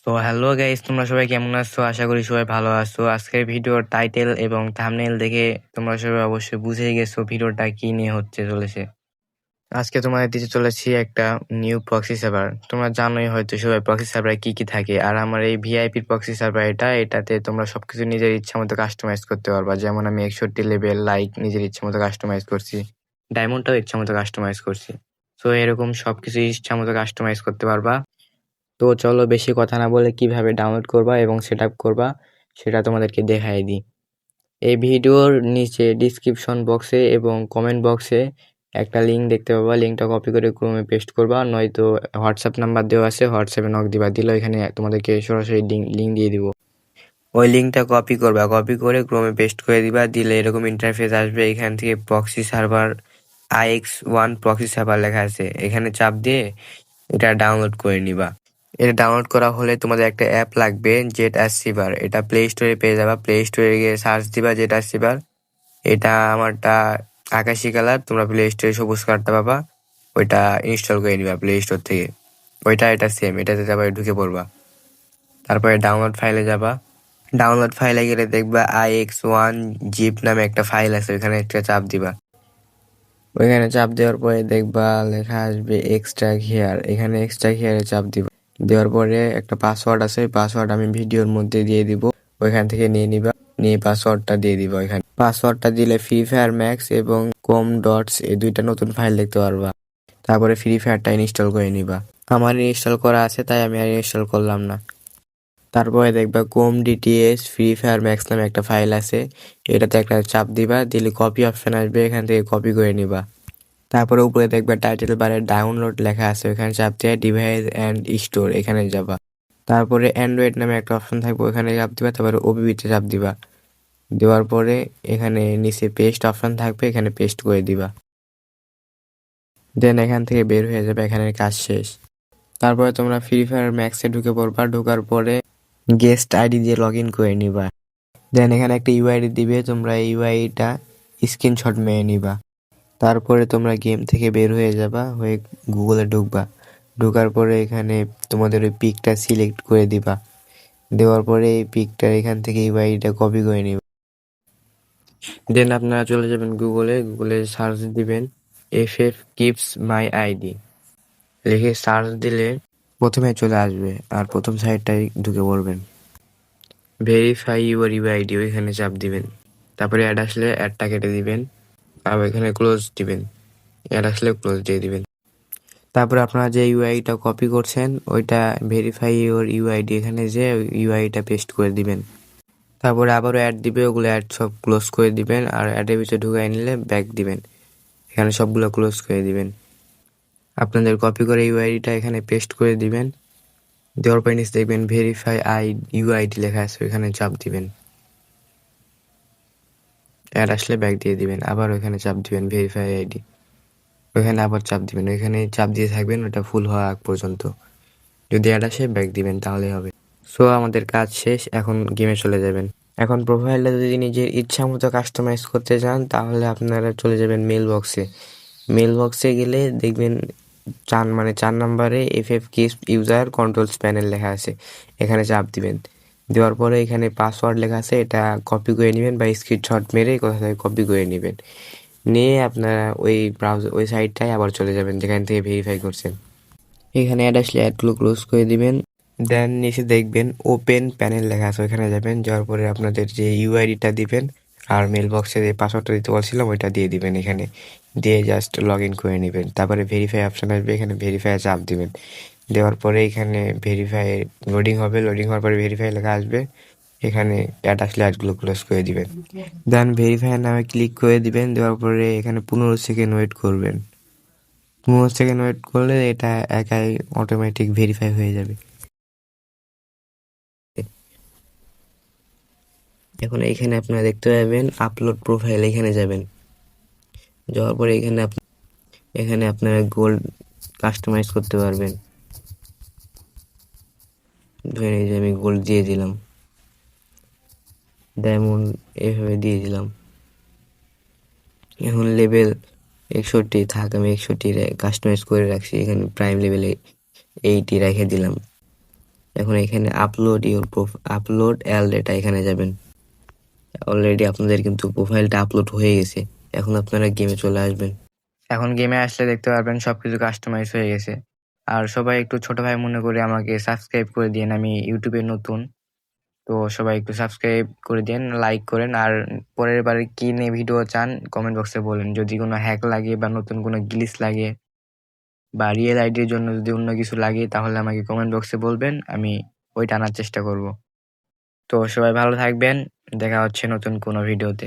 তো hello guys তোমরা সবাই কেমন আছো? আশা করি সবাই ভালো আছো। আজকের ভিডিওর টাইটেল এবং থাম্বনেল দেখে তোমরা সবাই অবশ্যই বুঝে গেছো ভিডিওটা কি নিয়ে হচ্ছে চলেছে। আজকে তোমাদের দিতে চলেছি একটা নিউ প্রক্সি সার্ভার তোমরা জানোই হয়তো সবাই প্রক্সি সার্ভারে কি কি থাকে। আর আমার এই ভিআইপি প্রক্সি সার্ভার এটা, এটাতে তোমরা সবকিছু নিজের ইচ্ছা মতো কাস্টমাইজ করতে পারবা। যেমন আমি একষট্টি লেভেল লাইক নিজের ইচ্ছা মতো কাস্টমাইজ করছি ডায়মন্ডটাও ইচ্ছা মতো কাস্টমাইজ করছি। তো এরকম সবকিছু ইচ্ছা মতো কাস্টমাইজ করতে পারবা। তো চলো বেশি কথা না বলে কীভাবে ডাউনলোড করবা এবং সেট করবা, সেটা তোমাদেরকে দেখাই দিই। এই ভিডিওর নিচে ডিসক্রিপশন বক্সে এবং কমেন্ট বক্সে একটা লিঙ্ক দেখতে পাবা। লিঙ্কটা কপি করে ক্রোমে পেস্ট করবা, নয়তো হোয়াটসঅ্যাপ নাম্বার দেওয়া আছে হোয়াটসঅ্যাপে নক দিবা, দিলে এখানে তোমাদেরকে সরাসরি লিঙ্ক দিয়ে দিব। ওই লিঙ্কটা কপি করবা কপি করে ক্রোমে পেস্ট করে দিবা, দিলে এরকম ইন্টারফেস আসবে। এখান থেকে proxy server IX one proxy server লেখা আছে। এখানে চাপ দিয়ে এটা ডাউনলোড করে নিবা। এটা ডাউনলোড করা হলে তোমাদের একটা অ্যাপ লাগবে জেট অ্যাসিভার এটা প্লে স্টোরে পেয়ে যাবা। প্লে স্টোরে গিয়ে সার্চ দিবা জেট অ্যাসিভার এটা আমারটা আকাশি কালার, তোমরা প্লে স্টোরে সবুজ কালারটা পাবা। ওইটা ইনস্টল করে নিবা প্লে স্টোর থেকে। ওইটা এটা সেম এটাতে যাবা ঢুকে পড়বা। তারপরে ডাউনলোড ফাইলে যাবা। ডাউনলোড ফাইলে গেলে দেখবা আই এক্স ওয়ান জিপ নামে একটা ফাইল আছে, ওইখানে একটা চাপ দিবা। ওইখানে চাপ দেওয়ার পরে দেখবা লেখা আসবে এক্সট্রা হেয়ার এখানে এক্সট্রা হেয়ারে চাপ দিবা। দেওয়ার পরে একটা পাসওয়ার্ড আছে পাসওয়ার্ড আমি ভিডিওর মধ্যে দিয়ে দিব। ওইখান থেকে নিয়ে নিবা, নিয়ে পাসওয়ার্ডটা দিয়ে দিব এখানে পাসওয়ার্ডটা দিলে ফ্রি ফায়ার ম্যাক্স এবং কম ডটস এই দুইটা নতুন ফাইল দেখতে পারবা। তারপরে ফ্রি ফায়ারটা ইনস্টল করে নিবা। আমার ইনস্টল করা আছে, তাই আমি আর ইনস্টল করলাম না। তারপরে দেখবা কোম ডিটিএস ফ্রি ফায়ার ম্যাক্স নামে একটা ফাইল আছে। এটাতে একটা চাপ দিবা, দিলে কপি অপশন আসবে, এখান থেকে কপি করে নিবা। তারপরে উপরে দেখবে টাইটেল বারে ডাউনলোড লেখা আছে ওখানে চাপ দিয়ে ডিভাইস অ্যান্ড স্টোর এখানে যাবা। তারপরে অ্যান্ড্রয়েড নামে একটা অপশন থাকবে, ওখানে চাপ দিবা, তারপরে ওবিবিতে চাপ দিবা। দেওয়ার পরে এখানে নিচে পেস্ট অপশন থাকবে, এখানে পেস্ট করে দিবা। দেন এখান থেকে বের হয়ে যাবে এখানে কাজ শেষ। তারপরে তোমরা ফ্রি ফায়ার ম্যাক্সে ঢুকে পড়বা, ঢোকার পরে গেস্ট আইডি দিয়ে লগ ইন করে নিবা। দেন এখানে একটা ইউআইডি দিবে, তোমরা ইউআইডিটা স্ক্রিনশট মেরে নিবা। তারপরে তোমরা গেম থেকে বের হয়ে যাবা, হয়ে গুগলে ঢুকবা। ঢোকার পরে এখানে তোমাদের ওই পিকটা সিলেক্ট করে দিবা। দেওয়ার পরে এই পিকটা এখান থেকে ইউআইডিটা কপি করে নিবা। দেন আপনারা চলে যাবেন গুগলে গুগলে সার্চ দিবেন F F keeps my ID লিখে সার্চ দিলে প্রথমে চলে আসবে আর প্রথম সাইডটাই ঢুকে পড়বেন। ভেরিফাই ইউর ইউআইডি ওইখানে চাপ দিবেন। তারপরে অ্যাড আসলে অ্যাডটা কেটে দিবেন। আর এখানে ক্লোজ দিবেন। অ্যাড আসলে ক্লোজ দিয়ে দিবেন। তারপরে আপনারা যে ইউআইটা কপি করছেন, ওইটা ভেরিফাই ইউর ইউআইডি এখানে যে ইউআইটা পেস্ট করে দিবেন। তারপরে আবারও অ্যাড দিবে, ওগুলো অ্যাড সব ক্লোজ করে দিবেন, আর অ্যাডের ভিতরে ঢুকাই নিলে ব্যাক দিবেন। এখানে সবগুলো ক্লোজ করে দিবেন। আপনাদের কপি করে ইউআইডিটা এখানে পেস্ট করে দিবেন। দেওয়ার পর নিচে দেখবেন ভেরিফাই আই ইউআইডি লেখা আছে, ওইখানে চাপ দিবেন। অ্যাড আসলে ব্যাক দিয়ে দিবেন, আবার ওইখানে চাপ দিবেন ভেরিফাই আইডি ওইখানে আবার চাপ দিবেন, ওইখানে চাপ দিয়ে থাকবেন, ওটা ফুল হওয়া আগ পর্যন্ত। যদি অ্যাড আসে ব্যাক দিবেন, তাহলে হবে। সো আমাদের কাজ শেষ, এখন গেমে চলে যাবেন। এখন প্রোফাইলটা যদি নিজের ইচ্ছা মতো কাস্টমাইজ করতে চান, তাহলে আপনারা চলে যাবেন মেল বক্সে মেল বক্সে গেলে দেখবেন চার মানে চার নম্বরে F F kiss user controls panel লেখা আছে। এখানে চাপ দিবেন। দেওয়ার পরে এখানে পাসওয়ার্ড লেখা আছে, এটা কপি করে নেবেন বা স্ক্রিনশট মেরে কোথা থেকে কপি করে নেবেন। নিয়ে আপনারা ওই ব্রাউজার ওই সাইটটায় আবার চলে যাবেন, যেখান থেকে ভেরিফাই করছেন। এখানে অ্যাড আসলে অ্যাডগুলো ক্লোজ করে দিবেন। দেন নিচে দেখবেন ওপেন প্যানেল লেখা আছে, ওইখানে যাবেন, যাওয়ার পরে আপনাদের যে ইউআইডিটা দিবেন, আর মেল বক্সে যে পাসওয়ার্ডটা দিতে বলছিলাম, ওইটা দিয়ে দিবেন এখানে। দিয়ে জাস্ট লগ ইন করে নেবেন। তারপরে ভেরিফাই অপশান আসবে, এখানে ভেরিফাই চাপ দিবেন। দেওয়ার পরে এখানে ভেরিফাই লোডিং হবে লোডিং হওয়ার পরে ভেরিফাই লেখা আসবে। এখানে অ্যাড আসলে অ্যাডগুলো ক্লোজ করে দিবেন। দেন ভেরিফাই নামে ক্লিক করে দিবেন, দেওয়ার পরে এখানে পনেরো সেকেন্ড ওয়েট করবেন। পনেরো সেকেন্ড ওয়েট করলে এটা একাই অটোমেটিক ভেরিফাই হয়ে যাবে। এখন এখানে আপনারা দেখতে পাবেন আপলোড প্রোফাইল এখানে যাবেন। যাওয়ার পরে এখানে এখানে আপনারা গোল্ড কাস্টমাইজ করতে পারবেন। ধরে যে আমি গোল্ড দিয়ে দিলাম। ডায়মন্ড এভাবে দিয়ে দিলাম। এখন লেভেল একষট্টি, থাক আমি একষট্টি কাস্টমাইজ করে রাখছি। এখানে প্রাইম লেভেলে এইটি রেখে দিলাম। এখন এখানে upload your upload all data এখানে যাবেন। অলরেডি আপনাদের কিন্তু প্রোফাইলটা আপলোড হয়ে গেছে। এখন আপনারা গেমে চলে আসবেন। এখন গেমে আসলে দেখতে পারবেন সবকিছু কাস্টমাইজ হয়ে গেছে। আর সবাই একটু ছোট ভাই মনে করে আমাকে সাবস্ক্রাইব করে দিন আমি ইউটিউবে নতুন। তো সবাই একটু সাবস্ক্রাইব করে দিন লাইক করেন, আর পরের বারে কি নিয়ে ভিডিও চান কমেন্ট বক্সে বলেন। যদি কোনো হ্যাক লাগে বা নতুন কোনো গ্লিচ লাগে বা রিয়েল আইডির জন্য যদি অন্য কিছু লাগে, তাহলে আমাকে কমেন্ট বক্সে বলবেন, আমি ওইটা আনার চেষ্টা করব। তো সবাই ভালো থাকবেন, দেখা হচ্ছে নতুন কোনো ভিডিওতে